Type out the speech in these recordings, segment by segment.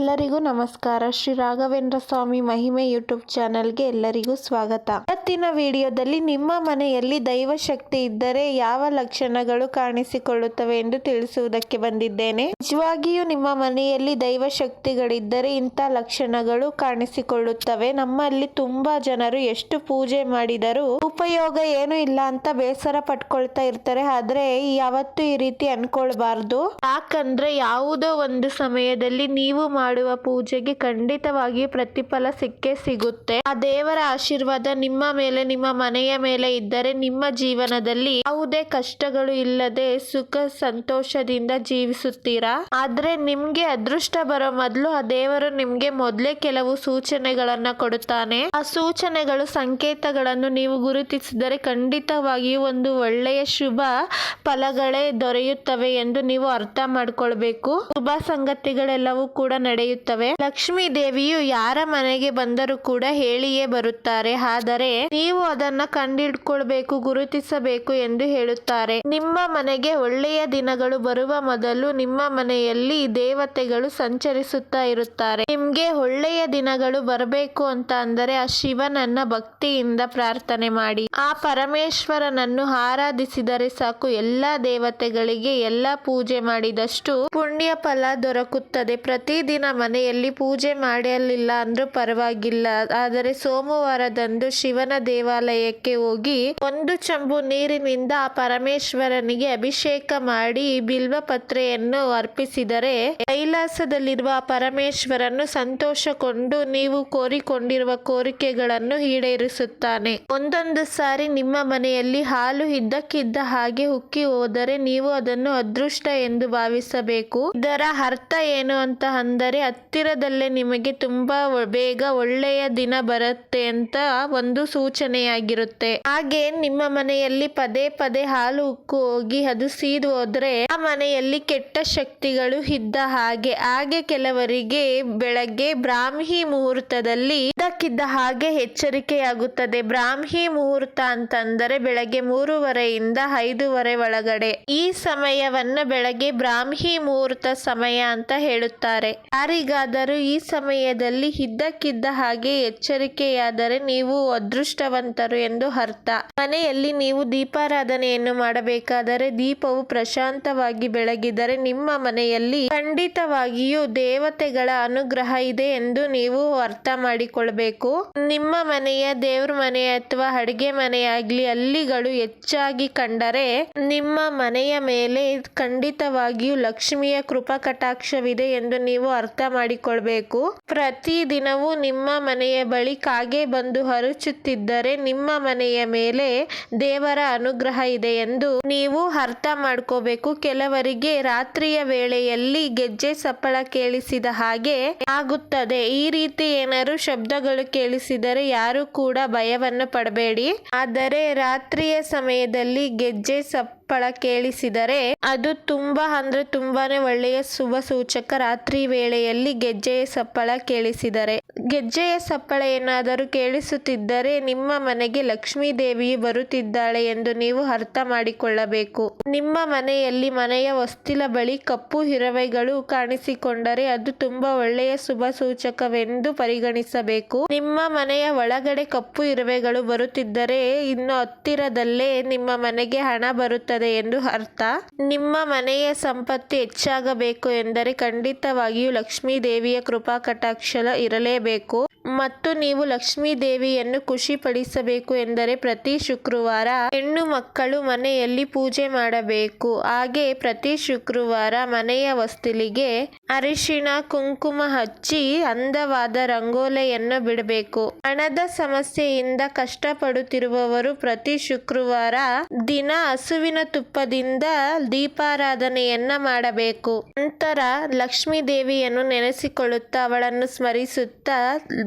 ಎಲ್ಲರಿಗೂ ನಮಸ್ಕಾರ. ಶ್ರೀ ರಾಘವೇಂದ್ರ ಸ್ವಾಮಿ ಮಹಿಮೆ ಯೂಟ್ಯೂಬ್ ಚಾನೆಲ್ಗೆ ಎಲ್ಲರಿಗೂ ಸ್ವಾಗತ. ಇವತ್ತಿನ ವಿಡಿಯೋದಲ್ಲಿ ನಿಮ್ಮ ಮನೆಯಲ್ಲಿ ದೈವಶಕ್ತಿ ಇದ್ದರೆ ಯಾವ ಲಕ್ಷಣಗಳು ಕಾಣಿಸಿಕೊಳ್ಳುತ್ತವೆ ಎಂದು ತಿಳಿಸುವುದಕ್ಕೆ ಬಂದಿದ್ದೇನೆ. ನಿಜವಾಗಿಯೂ ನಿಮ್ಮ ಮನೆಯಲ್ಲಿ ದೈವಶಕ್ತಿಗಳಿದ್ದರೆ ಇಂಥ ಲಕ್ಷಣಗಳು ಕಾಣಿಸಿಕೊಳ್ಳುತ್ತವೆ. ನಮ್ಮಲ್ಲಿ ತುಂಬಾ ಜನರು ಎಷ್ಟು ಪೂಜೆ ಮಾಡಿದರೂ ಉಪಯೋಗ ಏನು ಇಲ್ಲ ಅಂತ ಬೇಸರ ಪಟ್ಕೊಳ್ತಾ ಇರ್ತಾರೆ. ಆದ್ರೆ ಯಾವತ್ತೂ ಈ ರೀತಿ ಅನ್ಕೊಳ್ಬಾರ್ದು. ಯಾಕಂದ್ರೆ ಯಾವುದೋ ಒಂದು ಸಮಯದಲ್ಲಿ ನೀವು ಮಾಡುವ ಪೂಜೆಗೆ ಖಂಡಿತವಾಗಿ ಪ್ರತಿಫಲ ಸಿಕ್ಕೇ ಸಿಗುತ್ತೆ. ಆ ದೇವರ ಆಶೀರ್ವಾದ ನಿಮ್ಮ ಮೇಲೆ, ನಿಮ್ಮ ಮನೆಯ ಮೇಲೆ ಇದ್ದರೆ ನಿಮ್ಮ ಜೀವನದಲ್ಲಿ ಯಾವುದೇ ಕಷ್ಟಗಳು ಇಲ್ಲದೆ ಸುಖ ಸಂತೋಷದಿಂದ ಜೀವಿಸುತ್ತೀರಾ? ಆದ್ರೆ ನಿಮ್ಗೆ ಅದೃಷ್ಟ ಬರೋ ಮೊದಲು ಆ ದೇವರು ನಿಮ್ಗೆ ಮೊದಲೇ ಕೆಲವು ಸೂಚನೆಗಳನ್ನ ಕೊಡುತ್ತಾನೆ. ಆ ಸೂಚನೆಗಳು, ಸಂಕೇತಗಳನ್ನು ನೀವು ಗುರುತಿಸಿದರೆ ಖಂಡಿತವಾಗಿಯೂ ಒಂದು ಒಳ್ಳೆಯ ಶುಭ ಫಲಗಳೇ ದೊರೆಯುತ್ತವೆ ಎಂದು ನೀವು ಅರ್ಥ ಮಾಡ್ಕೊಳ್ಬೇಕು. ಶುಭ ಸಂಗತಿಗಳೆಲ್ಲವೂ ಕೂಡ ನಡೆಯುತ್ತವೆ. ಲಕ್ಷ್ಮೀ ದೇವಿಯು ಯಾರ ಮನೆಗೆ ಬಂದರೂ ಕೂಡ ಹೇಳಿಯೇ ಬರುತ್ತಾರೆ. ಆದರೆ ನೀವು ಅದನ್ನ ಕಂಡಿಡ್ಕೊಳ್ಬೇಕು, ಗುರುತಿಸಬೇಕು ಎಂದು ಹೇಳುತ್ತಾರೆ. ನಿಮ್ಮ ಮನೆಗೆ ಒಳ್ಳೆಯ ದಿನಗಳು ಬರುವ ಮೊದಲು ನಿಮ್ಮ ಮನೆಯಲ್ಲಿ ದೇವತೆಗಳು ಸಂಚರಿಸುತ್ತಾ ಇರುತ್ತಾರೆ. ನಿಮ್ಗೆ ಒಳ್ಳೆಯ ದಿನಗಳು ಬರಬೇಕು ಅಂತ ಅಂದರೆ ಆ ಶಿವನನ್ನ ಭಕ್ತಿಯಿಂದ ಪ್ರಾರ್ಥನೆ ಮಾಡಿ. ಆ ಪರಮೇಶ್ವರನನ್ನು ಆರಾಧಿಸಿದರೆ ಸಾಕು, ಎಲ್ಲಾ ದೇವತೆಗಳಿಗೆ ಎಲ್ಲಾ ಪೂಜೆ ಮಾಡಿದಷ್ಟು ಪುಣ್ಯ ಫಲ ದೊರಕುತ್ತದೆ. ಪ್ರತಿದಿನ ಮನೆಯಲ್ಲಿ ಪೂಜೆ ಮಾಡಲಿಲ್ಲ ಅಂದ್ರೂ ಪರವಾಗಿಲ್ಲ. ಆದರೆ ಸೋಮವಾರದಂದು ಶಿವನ ದೇವಾಲಯಕ್ಕೆ ಹೋಗಿ ಒಂದು ಚಂಬು ನೀರಿನಿಂದ ಪರಮೇಶ್ವರನಿಗೆ ಅಭಿಷೇಕ ಮಾಡಿ ಬಿಲ್ವ ಪತ್ರೆಯನ್ನು ಅರ್ಪಿಸಿದರೆ ಕೈಲಾಸದಲ್ಲಿರುವ ಪರಮೇಶ್ವರನು ಸಂತೋಷಕೊಂಡು ನೀವು ಕೋರಿಕೊಂಡಿರುವ ಕೋರಿಕೆಗಳನ್ನು ಈಡೇರಿಸುತ್ತಾನೆ. ಒಂದೊಂದು ಸಾರಿ ನಿಮ್ಮ ಮನೆಯಲ್ಲಿ ಹಾಲು ಇದ್ದಕ್ಕಿದ್ದ ಹಾಗೆ ಉಕ್ಕಿ ಹೋದರೆ ನೀವು ಅದನ್ನು ಅದೃಷ್ಟ ಎಂದು ಭಾವಿಸಬೇಕು. ಇದರ ಅರ್ಥ ಏನು ಅಂತ ಅಂದರೆ ಹತ್ತಿರದಲ್ಲೇ ನಿಮಗೆ ತುಂಬಾ ಬೇಗ ಒಳ್ಳೆಯ ದಿನ ಬರುತ್ತೆ ಅಂತ ಒಂದು ಸೂಚನೆಯಾಗಿರುತ್ತೆ. ಹಾಗೆ ನಿಮ್ಮ ಮನೆಯಲ್ಲಿ ಪದೇ ಪದೇ ಹಾಲು ಉಕ್ಕು ಹೋಗಿ ಅದು ಸೀದು ಹೋದ್ರೆ ಆ ಮನೆಯಲ್ಲಿ ಕೆಟ್ಟ ಶಕ್ತಿಗಳು ಇದ್ದ ಹಾಗೆ. ಹಾಗೆ ಕೆಲವರಿಗೆ ಬೆಳಗ್ಗೆ ಬ್ರಾಹ್ಮಿ ಮುಹೂರ್ತದಲ್ಲಿ ಇದ್ದಕ್ಕಿದ್ದ ಹಾಗೆ ಎಚ್ಚರಿಕೆಯಾಗುತ್ತದೆ. ಬ್ರಾಹ್ಮಿ ಮುಹೂರ್ತ ಅಂತಂದರೆ ಬೆಳಗ್ಗೆ ಮೂರುವರೆಯಿಂದ ಐದುವರೆ ಒಳಗಡೆ. ಈ ಸಮಯವನ್ನ ಬೆಳಗ್ಗೆ ಬ್ರಾಹ್ಮಿ ಮುಹೂರ್ತ ಸಮಯ ಅಂತ ಹೇಳುತ್ತಾರೆ. ಯಾರಿಗಾದರೂ ಈ ಸಮಯದಲ್ಲಿ ಇದ್ದಕ್ಕಿದ್ದ ಹಾಗೆ ಎಚ್ಚರಿಕೆಯಾದರೆ ನೀವು ಅದೃಷ್ಟವಂತರು ಎಂದು ಅರ್ಥ. ಮನೆಯಲ್ಲಿ ನೀವು ದೀಪಾರಾಧನೆಯನ್ನು ಮಾಡಬೇಕಾದರೆ ದೀಪವು ಪ್ರಶಾಂತವಾಗಿ ಬೆಳಗಿದರೆ ನಿಮ್ಮ ಮನೆಯಲ್ಲಿ ಖಂಡಿತವಾಗಿಯೂ ದೇವತೆಗಳ ಅನುಗ್ರಹ ಇದೆ ಎಂದು ನೀವು ಅರ್ಥ ಮಾಡಿಕೊಳ್ಬೇಕು. ನಿಮ್ಮ ಮನೆಯ ದೇವ್ರ ಮನೆ ಅಥವಾ ಅಡಿಗೆ ಮನೆಯಾಗ್ಲಿ ಅಲ್ಲಿಗಳು ಹೆಚ್ಚಾಗಿ ಕಂಡರೆ ನಿಮ್ಮ ಮನೆಯ ಮೇಲೆ ಖಂಡಿತವಾಗಿಯೂ ಲಕ್ಷ್ಮಿಯ ಕೃಪಾ ಕಟಾಕ್ಷವಿದೆ ಎಂದು ನೀವು ಅರ್ಥ ಮಾಡಿಕೊಳ್ಬೇಕು. ಪ್ರತಿ ದಿನವೂ ನಿಮ್ಮ ಮನೆಯ ಬಳಿ ಕಾಗೆ ಬಂದು ಹರುಚುತ್ತಿದ್ದರೆ ನಿಮ್ಮ ಮನೆಯ ಮೇಲೆ ದೇವರ ಅನುಗ್ರಹ ಇದೆ ಎಂದು ನೀವು ಅರ್ಥ ಮಾಡ್ಕೋಬೇಕು. ಕೆಲವರಿಗೆ ರಾತ್ರಿಯ ವೇಳೆಯಲ್ಲಿ ಗೆಜ್ಜೆ ಸಪ್ಪಳ ಕೇಳಿಸಿದ ಹಾಗೆ ಆಗುತ್ತದೆ. ಈ ರೀತಿ ಏನಾದ್ರು ಶಬ್ದಗಳು ಕೇಳಿಸಿದರೆ ಯಾರು ಕೂಡ ಭಯವನ್ನು ಪಡಬೇಡಿ. ಆದರೆ ರಾತ್ರಿಯ ಸಮಯದಲ್ಲಿ ಗೆಜ್ಜೆ ಸಪ್ಪಳ ಕೇಳಿಸಿದರೆ ಅದು ತುಂಬಾ ಅಂದ್ರೆ ತುಂಬಾನೇ ಒಳ್ಳೆಯ ಶುಭ ಸೂಚಕ. ರಾತ್ರಿ ವೇಳೆಯಲ್ಲಿ ಗೆಜ್ಜೆಯ ಸಪ್ಪಳ ಕೇಳಿಸಿದರೆ. ಗೆಜ್ಜೆಯ ಸಪ್ಪಳ ಏನಾದರೂ ಕೇಳಿಸುತ್ತಿದ್ದರೆ ನಿಮ್ಮ ಮನೆಗೆ ಲಕ್ಷ್ಮೀ ದೇವಿಯು ಬರುತ್ತಿದ್ದಾಳೆ ಎಂದು ನೀವು ಅರ್ಥ ಮಾಡಿಕೊಳ್ಳಬೇಕು. ನಿಮ್ಮ ಮನೆಯಲ್ಲಿ ಮನೆಯ ಹೊಸ್ತಿಲ ಬಳಿ ಕಪ್ಪು ಹಿರವೆಗಳು ಕಾಣಿಸಿಕೊಂಡರೆ ಅದು ತುಂಬಾ ಒಳ್ಳೆಯ ಶುಭ ಸೂಚಕವೆಂದು ಪರಿಗಣಿಸಬೇಕು. ನಿಮ್ಮ ಮನೆಯ ಒಳಗಡೆ ಕಪ್ಪು ಇರುವೆಗಳು ಬರುತ್ತಿದ್ದರೆ ಇನ್ನು ಹತ್ತಿರದಲ್ಲೇ ನಿಮ್ಮ ಮನೆಗೆ ಹಣ ಬರುತ್ತದೆ. ಎಂದು ಅರ್ಥ. ನಿಮ್ಮ ಮನೆಯ ಸಂಪತ್ತು ಹೆಚ್ಚಾಗಬೇಕು ಎಂದರೆ ಖಂಡಿತವಾಗಿಯೂ ಲಕ್ಷ್ಮೀ ದೇವಿಯ ಕೃಪಾ ಕಟಾಕ್ಷ ಇರಲೇಬೇಕು. ಮತ್ತು ನೀವು ಲಕ್ಷ್ಮೀ ದೇವಿಯನ್ನು ಖುಷಿಪಡಿಸಬೇಕು ಎಂದರೆ ಪ್ರತಿ ಶುಕ್ರವಾರ ಹೆಣ್ಣು ಮಕ್ಕಳು ಮನೆಯಲ್ಲಿ ಪೂಜೆ ಮಾಡಬೇಕು. ಹಾಗೆ ಪ್ರತಿ ಶುಕ್ರವಾರ ಮನೆಯ ಹೊಸ್ತಿಲಿಗೆ ಅರಿಶಿಣ, ಕುಂಕುಮ ಹಚ್ಚಿ ಅಂದವಾದ ರಂಗೋಲೆಯನ್ನು ಬಿಡಬೇಕು. ಹಣದ ಸಮಸ್ಯೆಯಿಂದ ಕಷ್ಟಪಡುತ್ತಿರುವವರು ಪ್ರತಿ ಶುಕ್ರವಾರ ದಿನ ಹಸುವಿನ ತುಪ್ಪದಿಂದ ದೀಪಾರಾಧನೆಯನ್ನ ಮಾಡಬೇಕು. ನಂತರ ಲಕ್ಷ್ಮೀ ದೇವಿಯನ್ನು ನೆನೆಸಿಕೊಳ್ಳುತ್ತಾ ಅವಳನ್ನು ಸ್ಮರಿಸುತ್ತಾ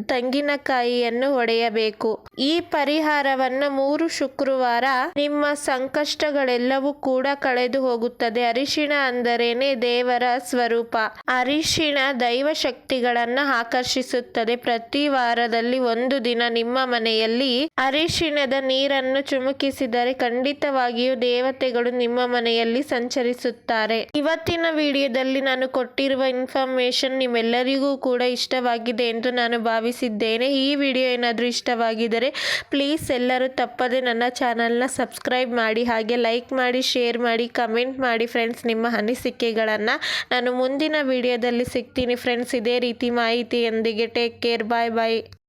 ತೆಂಗಿನಕಾಯಿಯನ್ನು ಒಡೆಯಬೇಕು. ಈ ಪರಿಹಾರವನ್ನು ಮೂರು ಶುಕ್ರವಾರ ನಿಮ್ಮ ಸಂಕಷ್ಟಗಳೆಲ್ಲವೂ ಕೂಡ ಕಳೆದು ಹೋಗುತ್ತದೆ. ಅರಿಶಿಣ ಅಂದರೇನೆ ದೇವರ ಸ್ವರೂಪ. ಅರಿಶಿಣ ದೈವ ಶಕ್ತಿಗಳನ್ನ ಆಕರ್ಷಿಸುತ್ತದೆ. ಪ್ರತಿ ವಾರದಲ್ಲಿ ಒಂದು ದಿನ ನಿಮ್ಮ ಮನೆಯಲ್ಲಿ ಅರಿಶಿಣದ ನೀರನ್ನು ಚುಮುಕಿಸಿದರೆ ಖಂಡಿತವಾಗಿಯೂ ದೇವತೆ ದೇವತೆಗಳು ನಿಮ್ಮ ಮನೆಯಲ್ಲಿ ಸಂಚರಿಸುತ್ತಾರೆ. ಇವತ್ತಿನ ವಿಡಿಯೋದಲ್ಲಿ ನಾನು ಕೊಟ್ಟಿರುವ ಇನ್ಫಾರ್ಮೇಶನ್ ನಿಮ್ಮೆಲ್ಲರಿಗೂ ಕೂಡ ಇಷ್ಟವಾಗಿದೆ ಎಂದು ನಾನು ಭಾವಿಸಿದ್ದೇನೆ. ಈ ವಿಡಿಯೋ ಏನಾದರೂ ಇಷ್ಟವಾಗಿದ್ದರೆ ಪ್ಲೀಸ್ ಎಲ್ಲರೂ ತಪ್ಪದೆ ನನ್ನ ಚಾನಲ್ನ ಸಬ್ಸ್ಕ್ರೈಬ್ ಮಾಡಿ, ಹಾಗೆ ಲೈಕ್ ಮಾಡಿ, ಶೇರ್ ಮಾಡಿ, ಕಮೆಂಟ್ ಮಾಡಿ ಫ್ರೆಂಡ್ಸ್. ನಿಮ್ಮ ಅನಿಸಿಕೆಗಳನ್ನು ನಾನು ಮುಂದಿನ ವಿಡಿಯೋದಲ್ಲಿ ಸಿಗ್ತೀನಿ. ಫ್ರೆಂಡ್ಸ್, ಇದೇ ರೀತಿ ಮಾಹಿತಿಯೊಂದಿಗೆ ಟೇಕ್ ಕೇರ್ ಬಾಯ್ ಬಾಯ್